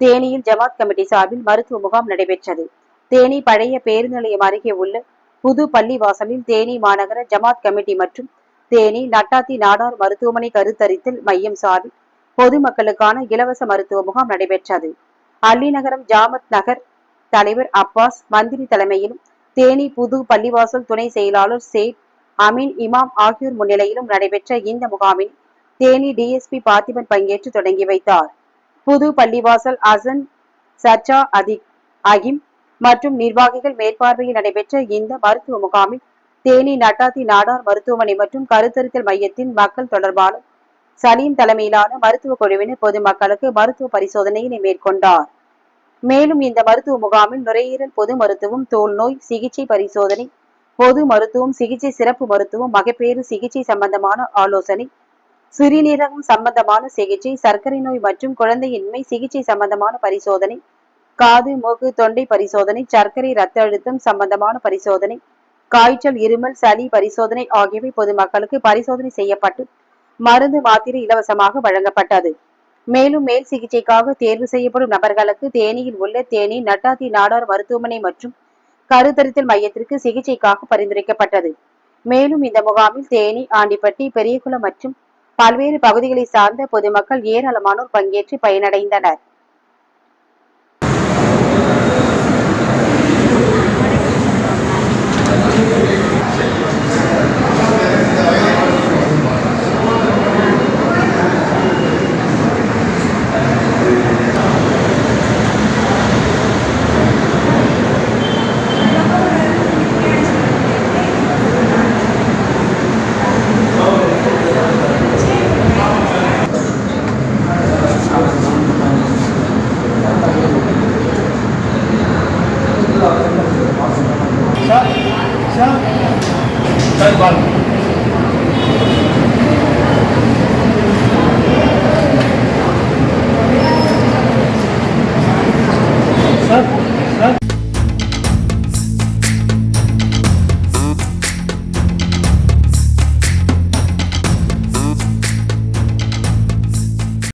தேனியில் ஜமாத் கமிட்டி சார்பில் மருத்துவ முகாம் நடைபெற்றது. தேனி பழைய பேருந்து நிலையம் அருகே உள்ள புது பள்ளி வாசலில் தேனி மாநகர ஜமாத் கமிட்டி மற்றும் தேனி நட்டாத்தி நாடார் மருத்துவமனை கருத்தரித்தல் மையம் சார்பில் பொதுமக்களுக்கான இலவச மருத்துவ முகாம் நடைபெற்றது. அள்ளிநகரம் ஜாமத் நகர் தலைவர் அப்பாஸ் மந்திரி தலைமையிலும் தேனி புது பள்ளிவாசல் துணை செயலாளர் சேட் அமீன் இமாம் ஆகியோர் முன்னிலையிலும் நடைபெற்ற இந்த முகாமில் தேனி டிஎஸ்பி பார்த்திபன் பங்கேற்று தொடங்கி வைத்தார். புது பள்ளிவாசல் அசன் சர்ச்சா அதி அகிம் மற்றும் நிர்வாகிகள் மேற்பார்வையில் நடைபெற்ற இந்த மருத்துவ முகாமில் தேனி நட்டாத்தி நாடார் மருத்துவமனை மற்றும் கருத்தரித்தல் மையத்தின் மக்கள் தொடர்பாளர் சலீம் தலைமையிலான மருத்துவ குழுவினர் பொதுமக்களுக்கு மருத்துவ பரிசோதனையினை மேற்கொண்டார். மேலும் இந்த மருத்துவ முகாமில் நுரையீரல் பொது மருத்துவம் தோல் நோய் சிகிச்சை பரிசோதனை பொது மருத்துவம் சிகிச்சை சிறப்பு மருத்துவம் மகப்பேறு சிகிச்சை சம்பந்தமான ஆலோசனை சிறுநீரகம் சம்பந்தமான சிகிச்சை சர்க்கரை நோய் மற்றும் குழந்தையின்மை சிகிச்சை சம்பந்தமான பரிசோதனை காது மூக்கு தொண்டை பரிசோதனை சர்க்கரை ரத்த அழுத்தம் சம்பந்தமான பரிசோதனை காய்ச்சல் இருமல் சளி பரிசோதனை ஆகியவை பொதுமக்களுக்கு பரிசோதனை செய்யப்பட்டு மருந்து மாத்திரை இலவசமாக வழங்கப்பட்டது. மேலும் மேல் சிகிச்சைக்காக தேர்வு செய்யப்படும் நபர்களுக்கு தேனியில் உள்ள தேனி நட்டாத்தி நாடார் மருத்துவமனை மற்றும் கருத்தரித்தல் மையத்திற்கு சிகிச்சைக்காக பரிந்துரைக்கப்பட்டது. மேலும் இந்த முகாமில் தேனி ஆண்டிப்பட்டி பெரியகுளம் மற்றும் பல்வேறு பகுதிகளை சார்ந்த பொதுமக்கள் ஏராளமானோர் பங்கேற்று பயனடைந்தனர்.